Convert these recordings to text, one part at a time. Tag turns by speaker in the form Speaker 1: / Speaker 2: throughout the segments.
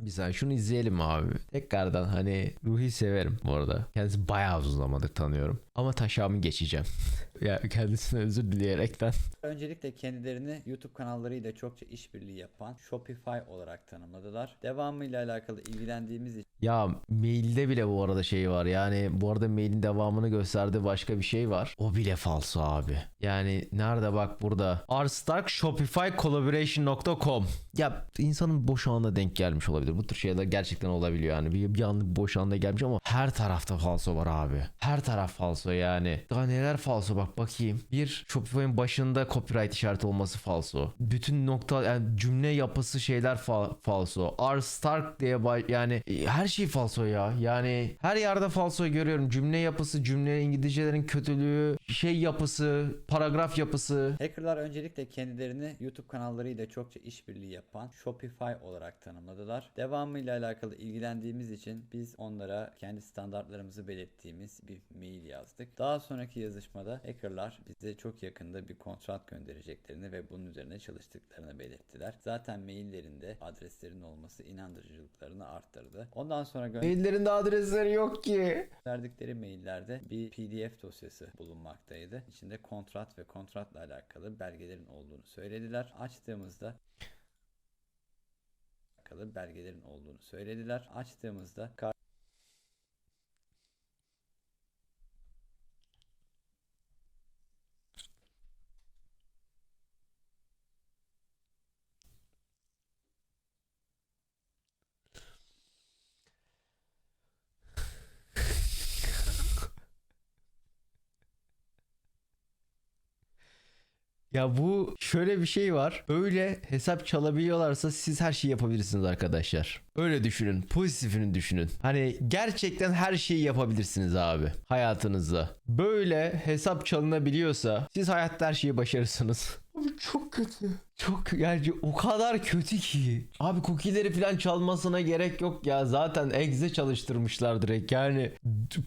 Speaker 1: Bir saniye şunu izleyelim abi? Tekrardan hani Ruhi severim bu arada. Kendisi bayağı uzun zamandır tanıyorum. Ama taşağımı geçeceğim. ya kendisine özür dileyerekten.
Speaker 2: Öncelikle kendilerini YouTube kanallarıyla çokça işbirliği yapan Shopify olarak tanımladılar. Devamıyla alakalı ilgilendiğimiz için
Speaker 1: Ya mailde bile bu arada şey var. Yani bu arada mailin devamını gösterdiği başka bir şey var. O bile falso abi. Yani nerede bak burada. Arstark Shopify Collaboration.com Ya insanın boş anına denk gelmiş olabilir. Bu tür şeyler gerçekten olabiliyor yani. Bir, bir anlık boş anda gelmiş ama her tarafta falso var abi. Her taraf falso yani. Daha neler falso bak bakayım. Bir Shopify'ın başında copyright işareti olması falso. Bütün nokta yani cümle yapısı şeyler fa- falso. R Stark diye yani e, her şey falso ya. Yani her yerde falso görüyorum. Cümle yapısı, cümle İngilizcelerin kötülüğü, şey yapısı, paragraf yapısı.
Speaker 2: hackerlar öncelikle kendilerini YouTube kanallarıyla çokça işbirliği yapan Shopify olarak tanımladılar. Devamıyla alakalı ilgilendiğimiz için biz onlara kendi standartlarımızı belirttiğimiz bir mail yazdık. Daha sonraki yazışmada hackerlar bize çok yakında bir kontrat göndereceklerini ve bunun üzerine çalıştıklarını belirttiler. Zaten maillerinde adreslerin olması inandırıcılıklarını arttırdı. Ondan sonra
Speaker 1: Maillerinde adresleri yok ki.
Speaker 2: Verdikleri maillerde bir PDF dosyası bulunmaktaydı. İçinde kontrat ve kontratla alakalı belgelerin olduğunu söylediler. Açtığımızda alakalı belgelerin olduğunu söylediler. Açtığımızda
Speaker 1: Ya bu şöyle bir şey var. Öyle hesap çalabiliyorlarsa siz her şeyi yapabilirsiniz arkadaşlar. Öyle düşünün. Pozitifini düşünün. Hani gerçekten her şeyi yapabilirsiniz abi hayatınızda. Böyle hesap çalınabiliyorsa siz hayatta her şeyi başarırsınız. Abi çok kötü. Çok yani o kadar kötü ki. Abi cookie'leri falan çalmasına gerek yok ya. Zaten exe çalıştırmışlar direkt. Yani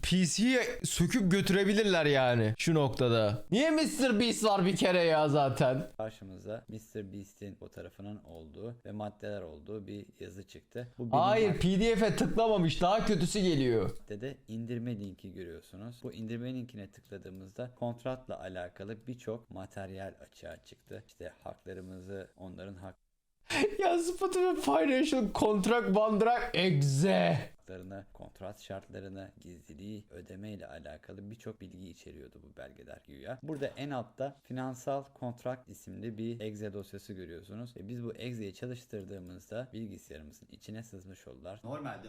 Speaker 1: PC'ye söküp götürebilirler yani şu noktada. Niye Mr. Beast var bir kere ya zaten?
Speaker 2: karşımıza Mr. Beast'in fotoğrafının olduğu ve maddeler olduğu bir yazı çıktı. Bu
Speaker 1: Hayır PDF'e tıklamamış. Daha kötüsü geliyor.
Speaker 2: maddede indirme linki görüyorsunuz. Bu indirme linkine tıkladığımızda kontratla alakalı birçok materyal açığa çıktı. İşte haklarımızı, onların
Speaker 1: ya Spotify Financial Contract Bandrak Exe.
Speaker 2: kontrat şartlarını, gizliliği, ödeme ile alakalı birçok bilgi içeriyordu bu belgeler güya. Burada en altta finansal kontrakt isimli bir exe dosyası görüyorsunuz. Ve biz bu exe'yi çalıştırdığımızda bilgisayarımızın içine sızmış oldular.
Speaker 3: Normalde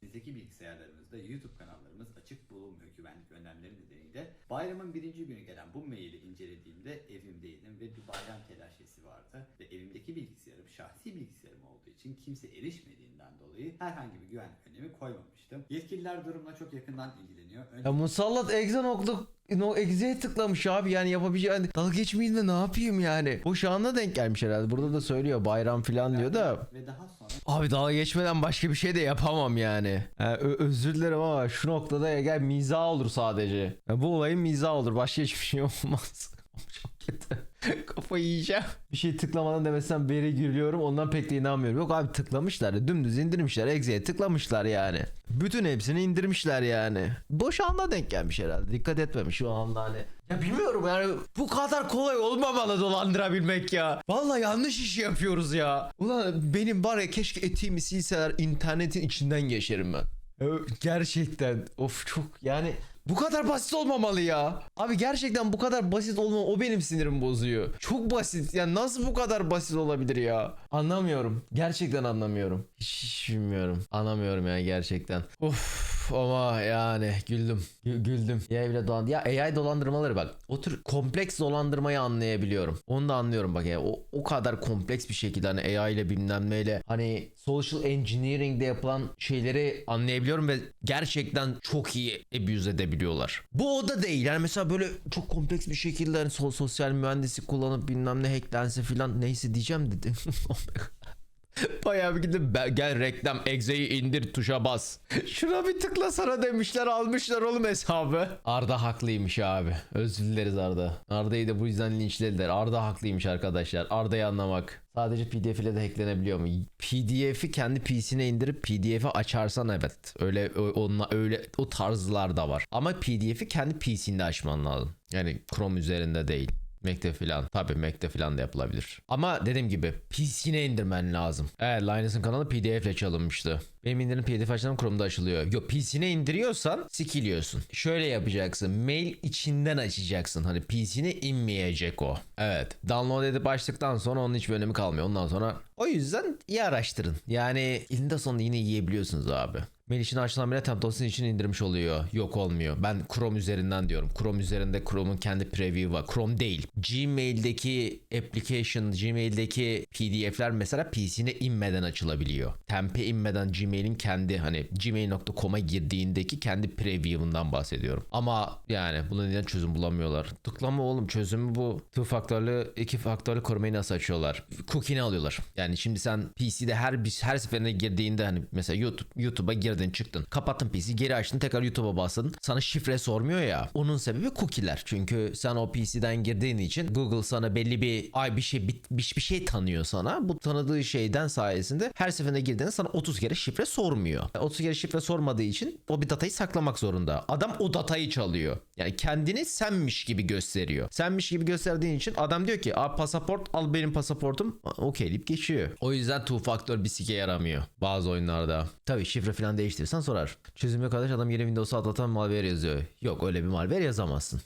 Speaker 3: ofisimizdeki bilgisayarlarımızda YouTube kanallarımız açık bulunmuyor güvenlik önlemleri nedeniyle. Bayramın birinci günü gelen bu maili incelediğimde evimdeydim ve bir bayram telaşesi vardı. Ve evimdeki bilgisayarım şahsi bilgisayarım olduğu için kimse erişmediğinden dolayı herhangi bir güvenlik önlemi koymamıştım. Yetkililer durumla çok yakından ilgileniyor. Önce
Speaker 1: Ya Musallat Exe nokta no, Exe'ye tıklamış abi yani yapabileceği hani dalga geçmeyin de ne yapayım yani. O şu anda denk gelmiş herhalde. Burada da söylüyor bayram falan diyor da.
Speaker 3: ve daha
Speaker 1: Abi dalga geçmeden başka bir şey de yapamam yani. Ö- özür dilerim ama şu noktada ya gel mizah olur sadece. Ya bu olayın mizah olur. Başka hiçbir şey olmaz. Çok kötü. Kafayı yiyeceğim. Bir şey tıklamadan demesem beri gülüyorum. Ondan pek de inanmıyorum. Yok abi tıklamışlar. Dümdüz indirmişler. Exe'ye tıklamışlar yani. Bütün hepsini indirmişler yani. Boş anda denk gelmiş herhalde. Dikkat etmemiş şu anda hani. Ya bilmiyorum yani bu kadar kolay olmamalı dolandırabilmek ya. Vallahi yanlış iş yapıyoruz ya. Ulan benim var ya keşke etiğimi silseler internetin içinden geçerim ben. Gerçekten of çok yani bu kadar basit olmamalı ya. Abi gerçekten bu kadar basit olma o benim sinirimi bozuyor. Çok basit. Yani nasıl bu kadar basit olabilir ya? Anlamıyorum. Gerçekten anlamıyorum. Hiç, hiç bilmiyorum. Anlamıyorum ya gerçekten. Of ama yani güldüm. Gü- güldüm. Ya bile dolan ya AI dolandırmaları bak. O tür kompleks dolandırmayı anlayabiliyorum. Onu da anlıyorum bak ya. O, o kadar kompleks bir şekilde hani AI ile bilmem neyle hani social engineering'de yapılan şeyleri anlayabiliyorum ve gerçekten çok iyi abuse edebiliyorlar. Bu o da değil. Yani mesela böyle çok kompleks bir şekilde hani so- sosyal mühendislik kullanıp bilmem ne hacklense filan neyse diyeceğim dedi. Bayağı bir gidip "Ben- gel reklam egzeyi indir tuşa bas. Şuna bir tıklasana demişler almışlar oğlum hesabı. Arda haklıymış abi. Özür dileriz Arda. Arda'yı da bu yüzden linçlediler. Arda haklıymış arkadaşlar. Arda'yı anlamak. Sadece PDF ile de hacklenebiliyor mu? PDF'i kendi PC'ne indirip PDF'i açarsan evet. Öyle onunla öyle o tarzlar da var. Ama PDF'i kendi PC'nde açman lazım. Yani Chrome üzerinde değil. Mac'te filan. Tabii Mac'te filan da yapılabilir. Ama dediğim gibi PC'ne indirmen lazım. Evet Linus'ın kanalı PDF ile çalınmıştı. Benim indirim PDF açtığım Chrome'da açılıyor. Yok PC'ne indiriyorsan sikiliyorsun. Şöyle yapacaksın. Mail içinden açacaksın. Hani PC'ne inmeyecek o. Evet. Download edip açtıktan sonra onun hiçbir önemi kalmıyor. Ondan sonra o yüzden iyi araştırın. Yani elinde sonunda yine yiyebiliyorsunuz abi. Mail için açılan bile Temptation için indirmiş oluyor. Yok olmuyor. Ben Chrome üzerinden diyorum. Chrome üzerinde Chrome'un kendi preview var. Chrome değil. Gmail'deki application, Gmail'deki PDF'ler mesela PC'ne inmeden açılabiliyor. Temp'e inmeden Gmail'in kendi hani gmail.com'a girdiğindeki kendi preview'undan bahsediyorum. Ama yani buna neden çözüm bulamıyorlar? Tıklama oğlum çözümü bu. Two faktörlü, iki faktörlü korumayı nasıl açıyorlar? Cookie'ni alıyorlar. Yani şimdi sen PC'de her bir her seferinde girdiğinde hani mesela YouTube YouTube'a girdin çıktın. Kapattın PC geri açtın tekrar YouTube'a bastın. Sana şifre sormuyor ya. Onun sebebi cookie'ler. Çünkü sen o PC'den girdiğin için Google sana belli bir ay bir şey bir, bir, şey tanıyor sana. Bu tanıdığı şeyden sayesinde her seferinde girdiğinde sana 30 kere şifre sormuyor. 30 kere şifre sormadığı için o bir datayı saklamak zorunda. Adam o datayı çalıyor. Yani kendini senmiş gibi gösteriyor. Senmiş gibi gösterdiğin için adam diyor ki Aa, pasaport al benim pasaportum. Okey deyip geçiyor. O yüzden two factor bir sike yaramıyor. Bazı oyunlarda. Tabii şifre falan değiştirirsen sorar. Çözüm yok arkadaş adam yeni Windows'a atlatan malware yazıyor. Yok öyle bir malware yazamazsın.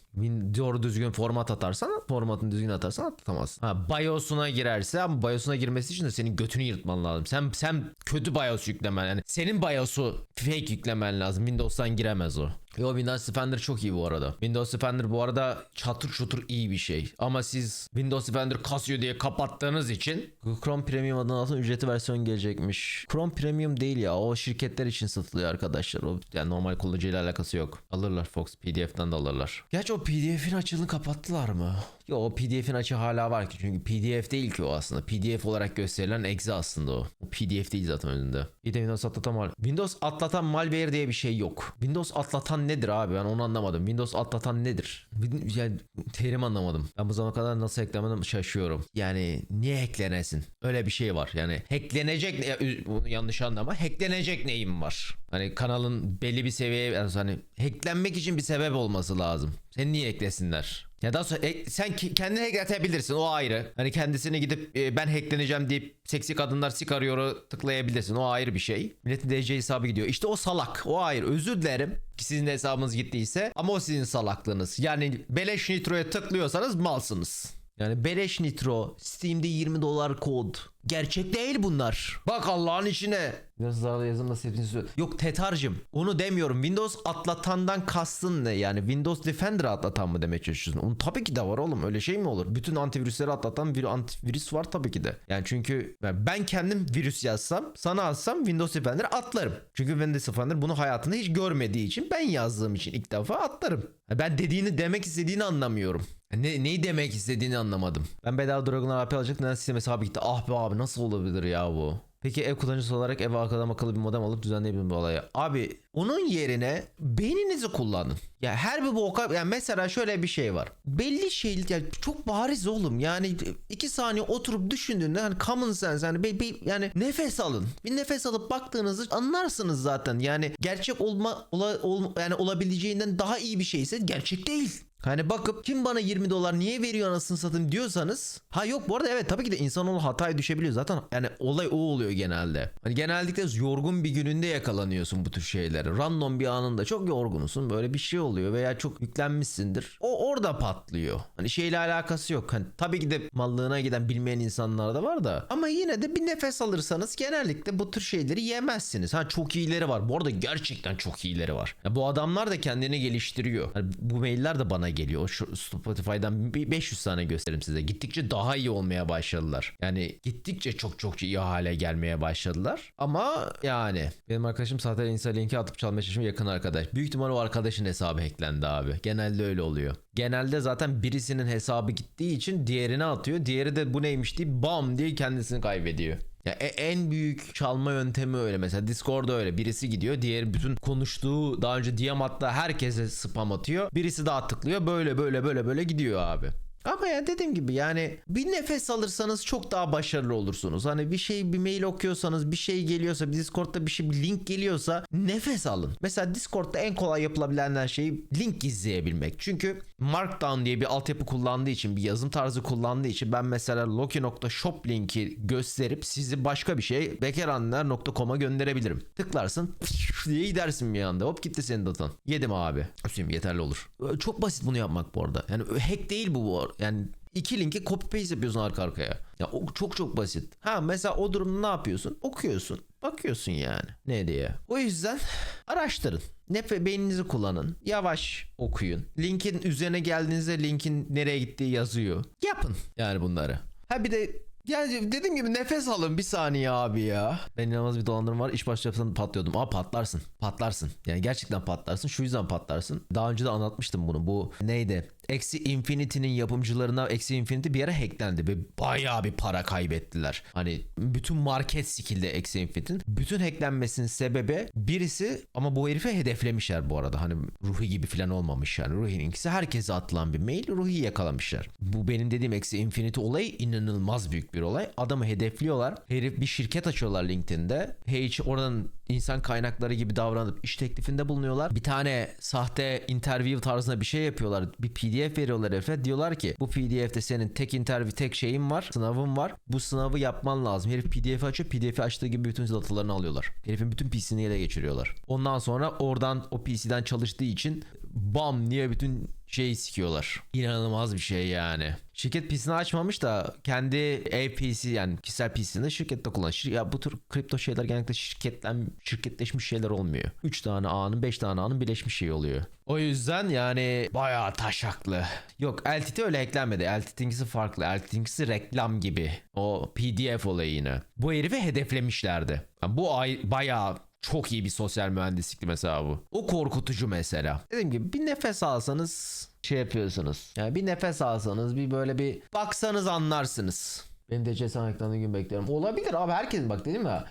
Speaker 1: Doğru düzgün format atarsan formatını düzgün atarsan atlatamazsın. Ha BIOS'una girerse ama BIOS'una girmesi için de senin götünü yırtman lazım. Sen sen kötü BIOS yüklemen yani senin BIOS'u fake yüklemen lazım. Windows'tan giremez o. Yo Windows Defender çok iyi bu arada. Windows Defender bu arada çatır çutur iyi bir şey. Ama siz Windows Defender kasıyor diye kapattığınız için Chrome Premium adına altın ücreti versiyon gelecekmiş. Chrome Premium değil ya o şirketler için satılıyor arkadaşlar. O yani normal kullanıcıyla alakası yok. Alırlar Fox PDF'den de alırlar. Gerçi o PDF'in açığını kapattılar mı? Yo o PDF'in açığı hala var ki çünkü PDF değil ki o aslında. PDF olarak gösterilen exe aslında o. O PDF değil zaten önünde. Bir de Windows atlatan mal. Windows atlatan malware diye bir şey yok. Windows atlatan nedir abi ben onu anlamadım. Windows atlatan nedir? Yani terim anlamadım. Ben bu zamana kadar nasıl eklemedim şaşıyorum. Yani niye hacklenesin? Öyle bir şey var. Yani hacklenecek ne- bunu yanlış anlama. Hacklenecek neyim var? Hani kanalın belli bir seviyeye yani hani hacklenmek için bir sebep olması lazım. Seni niye eklesinler? Ya daha sonra e, sen ki- kendini hackletebilirsin o ayrı. Hani kendisine gidip e, ben hackleneceğim deyip seksi kadınlar sik arıyor'u tıklayabilirsin. O ayrı bir şey. Milletin DC hesabı gidiyor. İşte o salak. O ayrı. Özür dilerim ki sizin hesabınız gittiyse. Ama o sizin salaklığınız. Yani beleş nitro'ya tıklıyorsanız malsınız. Yani beleş nitro, Steam'de 20 dolar kod. Gerçek değil bunlar. Bak Allah'ın içine. Biraz zararlı yazım nasıl hepsini söyle- Yok tetarcım. Onu demiyorum. Windows atlatandan kastın ne? Yani Windows Defender atlatan mı demeye çalışıyorsun? Onun tabii ki de var oğlum. Öyle şey mi olur? Bütün antivirüsleri atlatan bir antivirüs var tabii ki de. Yani çünkü ben kendim virüs yazsam, sana atsam Windows Defender atlarım. Çünkü Windows Defender bunu hayatında hiç görmediği için ben yazdığım için ilk defa atlarım. Ben dediğini demek istediğini anlamıyorum. Ne, neyi demek istediğini anlamadım. Ben bedava Dragon'lar AP alacak neden sistem hesabı gitti. Ah be abi nasıl olabilir ya bu? Peki ev kullanıcısı olarak eve arkadan akıllı bir modem alıp düzenleyebilirim bu olayı. Abi onun yerine beyninizi kullanın. Ya her bir boka yani mesela şöyle bir şey var. Belli şey yani çok bariz oğlum. Yani iki saniye oturup düşündüğünde hani common sense yani be- be- yani nefes alın. Bir nefes alıp baktığınızı anlarsınız zaten. Yani gerçek olma ola, ol- yani olabileceğinden daha iyi bir şeyse gerçek değil. Hani bakıp kim bana 20 dolar niye veriyor anasını satayım diyorsanız ha yok bu arada evet tabii ki de insanoğlu hataya düşebiliyor zaten yani olay o oluyor genelde. Hani genellikle yorgun bir gününde yakalanıyorsun bu tür şeylere. Random bir anında çok yorgunusun böyle bir şey oluyor veya çok yüklenmişsindir. O orada patlıyor. Hani şeyle alakası yok. Hani tabii ki de mallığına giden bilmeyen insanlar da var da ama yine de bir nefes alırsanız genellikle bu tür şeyleri yemezsiniz. Ha çok iyileri var. Bu arada gerçekten çok iyileri var. Ya bu adamlar da kendini geliştiriyor. Hani bu mailler de bana geliyor. O şu Spotify'dan bir 500 tane gösteririm size. Gittikçe daha iyi olmaya başladılar. Yani gittikçe çok çok iyi hale gelmeye başladılar. Ama yani benim arkadaşım zaten insta linki atıp çalmaya çalışıyor yakın arkadaş. Büyük ihtimal o arkadaşın hesabı hacklendi abi. Genelde öyle oluyor. Genelde zaten birisinin hesabı gittiği için diğerine atıyor. Diğeri de bu neymiş diye bam diye kendisini kaybediyor. Ya e- en büyük çalma yöntemi öyle. Mesela Discord'da öyle. Birisi gidiyor diğeri bütün konuştuğu daha önce DM hatta herkese spam atıyor. Birisi daha tıklıyor. Böyle böyle böyle böyle gidiyor abi. Ama ya dediğim gibi yani bir nefes alırsanız çok daha başarılı olursunuz. Hani bir şey bir mail okuyorsanız bir şey geliyorsa bir Discord'da bir şey bir link geliyorsa nefes alın. Mesela Discord'da en kolay yapılabilenden şey link gizleyebilmek. Çünkü Markdown diye bir altyapı kullandığı için bir yazım tarzı kullandığı için ben mesela loki.shop linki gösterip sizi başka bir şey bekaranlar.com'a gönderebilirim. Tıklarsın diye gidersin bir anda. Hop gitti senin datan. Yedim abi. Hüseyin yeterli olur. Çok basit bunu yapmak bu arada. Yani hack değil bu bu arada. Yani iki linki copy paste yapıyorsun arka arkaya. Ya o çok çok basit. Ha mesela o durumda ne yapıyorsun? Okuyorsun. Bakıyorsun yani ne diye. O yüzden araştırın. Nefe beyninizi kullanın. Yavaş okuyun. Linkin üzerine geldiğinizde linkin nereye gittiği yazıyor. Yapın yani bunları. Ha bir de yani dediğim gibi nefes alın bir saniye abi ya. Ben inanılmaz bir dolandırma var. İş başlayıp patlıyordum. Aa patlarsın. Patlarsın. Yani gerçekten patlarsın. Şu yüzden patlarsın. Daha önce de anlatmıştım bunu. Bu neydi? Eksi Infinity'nin yapımcılarına Eksi Infinity bir ara hacklendi ve bayağı bir para kaybettiler. Hani bütün market skill'de Eksi Infinity'nin. Bütün hacklenmesinin sebebi birisi ama bu herifi hedeflemişler bu arada. Hani Ruhi gibi falan olmamış yani. Ruhi'ninkisi herkese atılan bir mail. Ruhi'yi yakalamışlar. Bu benim dediğim Eksi Infinity olayı inanılmaz büyük bir olay. Adamı hedefliyorlar. Herif bir şirket açıyorlar LinkedIn'de. Hiç oradan insan kaynakları gibi davranıp iş teklifinde bulunuyorlar. Bir tane sahte interview tarzında bir şey yapıyorlar. Bir PDF veriyorlar herife. Diyorlar ki bu PDF'de senin tek interview tek şeyin var. Sınavın var. Bu sınavı yapman lazım. Herif PDF açıyor. PDF açtığı gibi bütün datalarını alıyorlar. Herifin bütün PC'ni ele geçiriyorlar. Ondan sonra oradan o PC'den çalıştığı için bam diye bütün şeyi sikiyorlar. İnanılmaz bir şey yani. Şirket PC'ni açmamış da kendi ev PC yani kişisel PC'ni şirkette kullanıyor. Ya bu tür kripto şeyler genellikle şirketlen şirketleşmiş şeyler olmuyor. 3 tane A'nın 5 tane A'nın birleşmiş şey oluyor. O yüzden yani bayağı taşaklı. Yok LTT öyle eklenmedi. LTT'ninkisi farklı. LTT'ninkisi reklam gibi. O PDF olayı yine. Bu herifi hedeflemişlerdi. Yani bu ay bayağı çok iyi bir sosyal mühendislikti mesela bu. O korkutucu mesela. Dediğim gibi bir nefes alsanız şey yapıyorsunuz. Yani bir nefes alsanız bir böyle bir baksanız anlarsınız. Benim de cesaret gün bekliyorum. Olabilir abi herkesin bak dedim ya.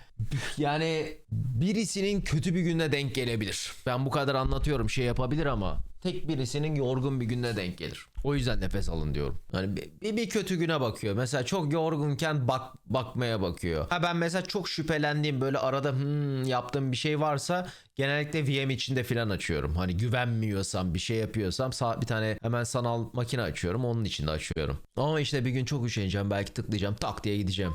Speaker 1: Yani birisinin kötü bir gününe denk gelebilir. Ben bu kadar anlatıyorum şey yapabilir ama tek birisinin yorgun bir gününe denk gelir. O yüzden nefes alın diyorum. Hani bir, bir, kötü güne bakıyor. Mesela çok yorgunken bak bakmaya bakıyor. Ha ben mesela çok şüphelendiğim böyle arada hmm, yaptığım bir şey varsa genellikle VM içinde filan açıyorum. Hani güvenmiyorsam bir şey yapıyorsam sağ, bir tane hemen sanal makine açıyorum. Onun içinde açıyorum. Ama işte bir gün çok üşeneceğim belki tıklayacağım tak diye gideceğim.